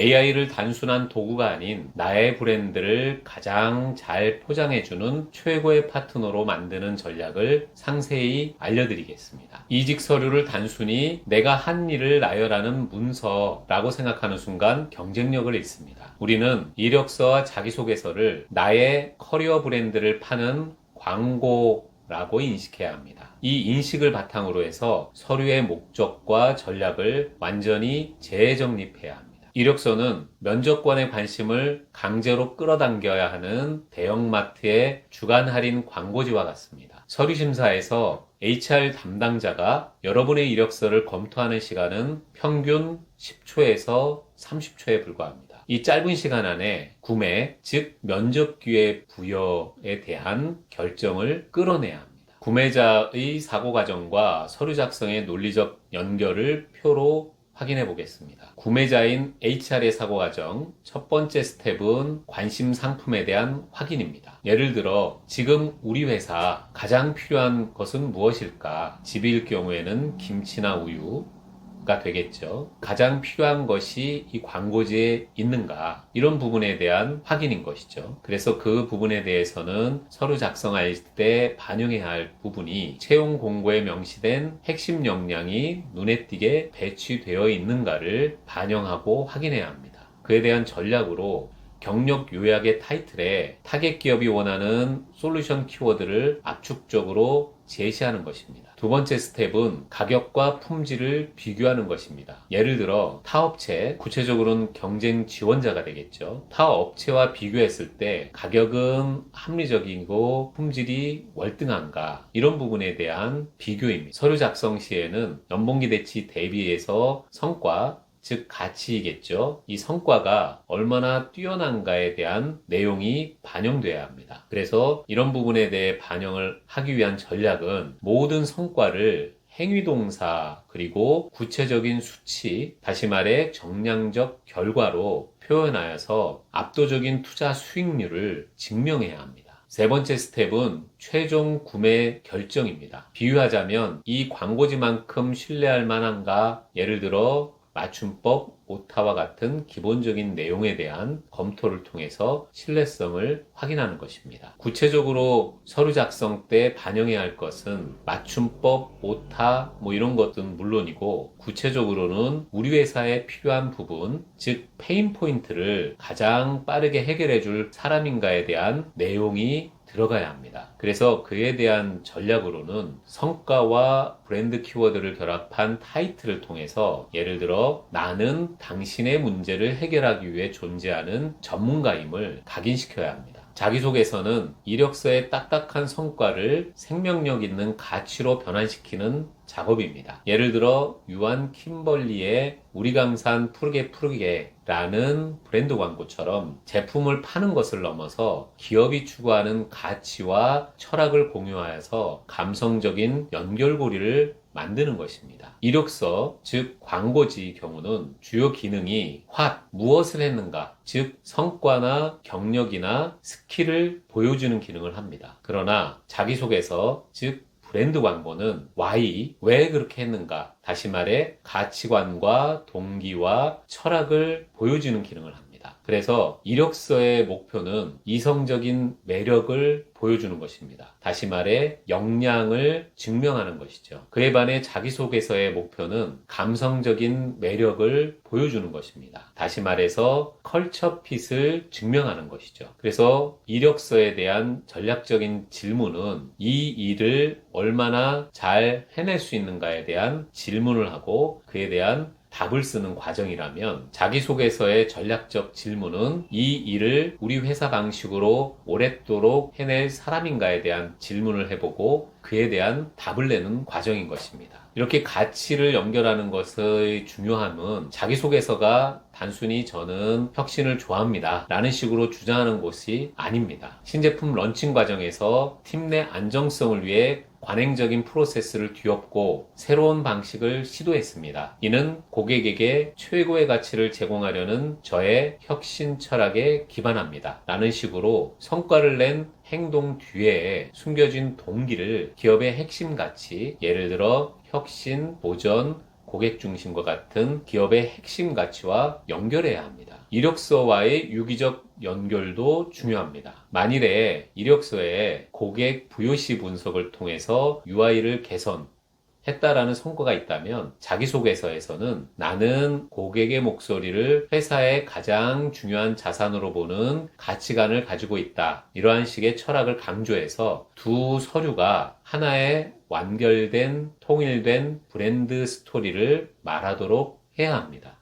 AI를 단순한 도구가 아닌 나의 브랜드를 가장 잘 포장해주는 최고의 파트너로 만드는 전략을 상세히 알려드리겠습니다. 이직 서류를 단순히 내가 한 일을 나열하는 문서라고 생각하는 순간 경쟁력을 잃습니다. 우리는 이력서와 자기소개서를 나의 커리어 브랜드를 파는 광고라고 인식해야 합니다. 이 인식을 바탕으로 해서 서류의 목적과 전략을 완전히 재정립해야 합니다. 이력서는 면접관의 관심을 강제로 끌어당겨야 하는 대형마트의 주간 할인 광고지와 같습니다. 서류 심사에서 HR 담당자가 여러분의 이력서를 검토하는 시간은 평균 10초에서 30초에 불과합니다. 이 짧은 시간 안에 구매, 즉 면접 기회 부여에 대한 결정을 끌어내야 합니다. 구매자의 사고 과정과 서류 작성의 논리적 연결을 표로 확인해 보겠습니다. 구매자인 HR의 사고 과정 첫 번째 스텝은 관심 상품에 대한 확인입니다. 예를 들어 지금 우리 회사 가장 필요한 것은 무엇일까? 집일 경우에는 김치나 우유, 가 되겠죠. 가장 필요한 것이 이 광고지에 있는가 이런 부분에 대한 확인인 것이죠. 그래서 그 부분에 대해서는 서류 작성할 때 반영해야 할 부분이 채용 공고에 명시된 핵심 역량이 눈에 띄게 배치되어 있는가를 반영하고 확인해야 합니다. 그에 대한 전략으로 경력 요약의 타이틀에 타겟 기업이 원하는 솔루션 키워드를 압축적으로 제시하는 것입니다. 두 번째 스텝은 가격과 품질을 비교하는 것입니다. 예를 들어 타 업체, 구체적으로는 경쟁 지원자가 되겠죠. 타 업체와 비교했을 때 가격은 합리적이고 품질이 월등한가 이런 부분에 대한 비교입니다. 서류 작성 시에는 연봉 기 대치 대비해서 성과 즉 가치이겠죠. 이 성과가 얼마나 뛰어난가에 대한 내용이 반영돼야 합니다. 그래서 이런 부분에 대해 반영을 하기 위한 전략은 모든 성과를 행위동사 그리고 구체적인 수치 다시 말해 정량적 결과로 표현하여서 압도적인 투자 수익률을 증명해야 합니다. 세 번째 스텝은 최종 구매 결정입니다. 비유하자면 이 광고지만큼 신뢰할 만한가? 예를 들어 맞춤법, 오타와 같은 기본적인 내용에 대한 검토를 통해서 신뢰성을 확인하는 것입니다. 구체적으로 서류 작성 때 반영해야 할 것은 맞춤법, 오타, 뭐 이런 것들은 물론이고 구체적으로는 우리 회사에 필요한 부분, 즉 페인 포인트를 가장 빠르게 해결해 줄 사람인가에 대한 내용이 들어가야 합니다. 그래서 그에 대한 전략으로는 성과와 브랜드 키워드를 결합한 타이틀을 통해서 예를 들어 나는 당신의 문제를 해결하기 위해 존재하는 전문가임을 각인시켜야 합니다. 자기소개서는 이력서의 딱딱한 성과를 생명력 있는 가치로 변환시키는 작업입니다. 예를 들어 유한 킴벌리의 우리 강산 푸르게 푸르게 라는 브랜드 광고처럼 제품을 파는 것을 넘어서 기업이 추구하는 가치와 철학을 공유하여서 감성적인 연결고리를 만드는 것입니다. 이력서, 즉 광고지 경우는 주요 기능이 what, 무엇을 했는가, 즉 성과나 경력이나 스킬을 보여주는 기능을 합니다. 그러나 자기소개서, 즉 브랜드 광고는 why, 왜 그렇게 했는가, 다시 말해 가치관과 동기와 철학을 보여주는 기능을 합니다. 그래서 이력서의 목표는 이성적인 매력을 보여주는 것입니다. 다시 말해 역량을 증명하는 것이죠. 그에 반해 자기소개서의 목표는 감성적인 매력을 보여주는 것입니다. 다시 말해서 컬처 핏을 증명하는 것이죠. 그래서 이력서에 대한 전략적인 질문은 이 일을 얼마나 잘 해낼 수 있는가에 대한 질문을 하고 그에 대한 답을 쓰는 과정이라면 자기소개서의 전략적 질문은 이 일을 우리 회사 방식으로 오랫도록 해낼 사람인가에 대한 질문을 해보고 그에 대한 답을 내는 과정인 것입니다. 이렇게 가치를 연결하는 것의 중요함은 자기소개서가 단순히 저는 혁신을 좋아합니다. 라는 식으로 주장하는 것이 아닙니다. 신제품 런칭 과정에서 팀 내 안정성을 위해 관행적인 프로세스를 뒤엎고 새로운 방식을 시도했습니다. 이는 고객에게 최고의 가치를 제공하려는 저의 혁신 철학에 기반합니다. 라는 식으로 성과를 낸 행동 뒤에 숨겨진 동기를 기업의 핵심 가치, 예를 들어 혁신, 보전, 고객 중심과 같은 기업의 핵심 가치와 연결해야 합니다. 이력서와의 유기적 연결도 중요합니다. 만일에 이력서에 고객 부요시 분석을 통해서 UI를 개선, 했다라는 성과가 있다면 자기소개서에서는 나는 고객의 목소리를 회사의 가장 중요한 자산으로 보는 가치관을 가지고 있다. 이러한 식의 철학을 강조해서 두 서류가 하나의 완결된 통일된 브랜드 스토리를 말하도록 해야 합니다.